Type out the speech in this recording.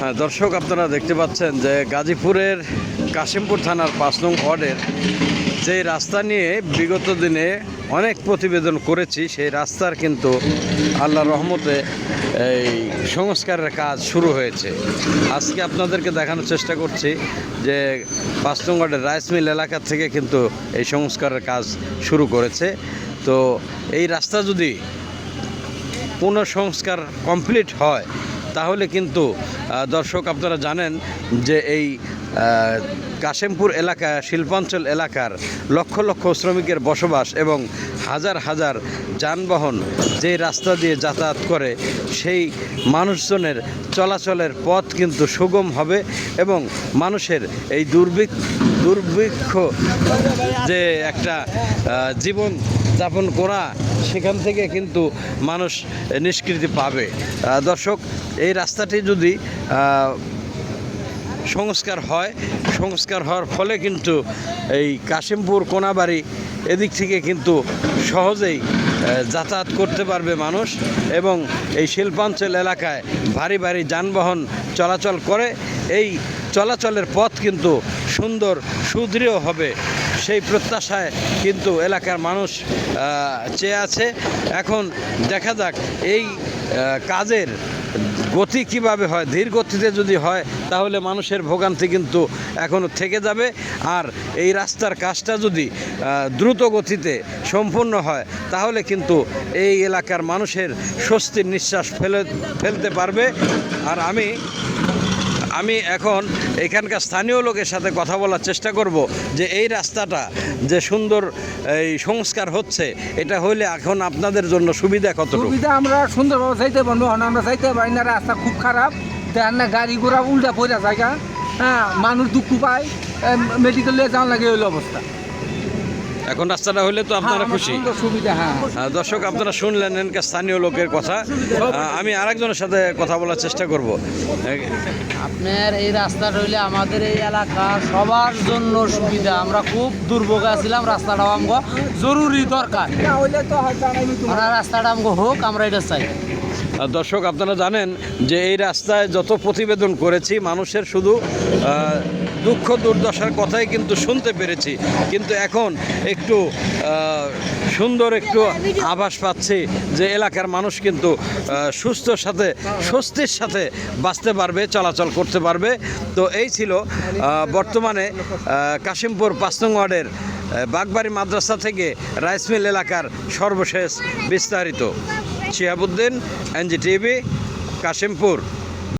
হ্যাঁ দর্শক, আপনারা দেখতে পাচ্ছেন যে গাজীপুরের কাশিমপুর থানার পাঁচ নং ওয়ার্ডের যে রাস্তা নিয়ে বিগত দিনে অনেক প্রতিবেদন করেছি, সেই রাস্তার কিন্তু আল্লাহ রহমতে এই সংস্কারের কাজ শুরু হয়েছে। আজকে আপনাদেরকে দেখানোর চেষ্টা করছি যে পাঁচ নং ওয়ার্ডের রাইস মিল এলাকা থেকে কিন্তু এই সংস্কারের কাজ শুরু করেছে। তো এই রাস্তা যদি পুনঃসংস্কার কমপ্লিট হয় তাহলে কিন্তু দর্শক আপনারা জানেন যে এই কাশেমপুর এলাকা, শিল্পাঞ্চল এলাকার লক্ষ লক্ষ শ্রমিকের বসবাস এবং হাজার হাজার যানবাহন যে রাস্তা দিয়ে যাতায়াত করে, সেই মানুষজনের চলাচলের পথ কিন্তু সুগম হবে এবং মানুষের এই দুর্ভিক্ষ দুর্ভিক্ষ যে একটা জীবন যাপন করা সেখান থেকে কিন্তু মানুষ নিষ্কৃতি পাবে। দর্শক, এই রাস্তাটি যদি সংস্কার হয়, সংস্কার হওয়ার ফলে কিন্তু এই কাশিমপুর কোনাবাড়ি এদিক থেকে কিন্তু সহজেই যাতায়াত করতে পারবে মানুষ এবং এই শিল্পাঞ্চল এলাকায় ভারী ভারী যানবাহন চলাচল করে, এই চলাচলের পথ কিন্তু সুন্দর, সুদৃঢ় হবে। সেই প্রত্যাশায় কিন্তু এলাকার মানুষ চেয়ে আছে। এখন দেখা যাক এই কাজের গতি কীভাবে হয়, ধীর গতিতে যদি হয়, তাহলে মানুষের ভোগান্তি কিন্তু এখনও থেকে যাবে। আর এই রাস্তার কাজটা যদি দ্রুত গতিতে সম্পূর্ণ হয়, তাহলে কিন্তু এই এলাকার মানুষের স্বস্তির নিঃশ্বাস ফেলে, ফেলতে পারবে। আর আমি আমি এখন এখানকার স্থানীয় লোকের সাথে কথা বলার চেষ্টা করব যে এই রাস্তাটা যে সুন্দর এই সংস্কার হচ্ছে, এটা হইলে এখন আপনাদের জন্য সুবিধা কত সুবিধা আমরা সুন্দরভাবে চাইতে পারব আমরা চাইতে পারি না রাস্তা খুব খারাপ। দেখেন না, গাড়ি ঘোড়া উল্টা পড়ে জায়গা। হ্যাঁ মানুষ দুঃখ পায় মেডিকেলে যাওয়া লাগে ওই অবস্থা। এখন রাস্তাটা হলে তো আপনারা হ্যাঁ, খুশি। হ্যাঁ। দর্শক আপনারা শুনলেন এনকার স্থানীয় লোকের কথা। আমি আরেকজনের সাথে কথা বলার চেষ্টা করব। আপনার এই রাস্তাটা হইলে আমাদের এই এলাকা সবার জন্য সুবিধা। আমরা খুব দুর্ভোগ আছিলাম রাস্তাটা আমগো জরুরি দরকার। রাস্তাটা আমগো হোক আমরা এটা চাই। দর্শক আপনারা জানেন যে এই রাস্তায় যত প্রতিবেদন করেছি মানুষের শুধু আহ, দুঃখ দুর্দশার কথাই কিন্তু শুনতে পেরেছি। কিন্তু এখন একটু সুন্দর একটু আভাস পাচ্ছি যে এলাকার মানুষ কিন্তু সুস্থর সাথে, স্বস্তির সাথে বাঁচতে পারবে, চলাচল করতে পারবে। তো এই ছিল বর্তমানে কাশিমপুর পাঁচ নং ওয়ার্ডের বাগবাড়ি মাদ্রাসা থেকে রাইসমিল এলাকার সর্বশেষ বিস্তারিত। শিহাবুদ্দিন, এনজিটিভি, কাশিমপুর।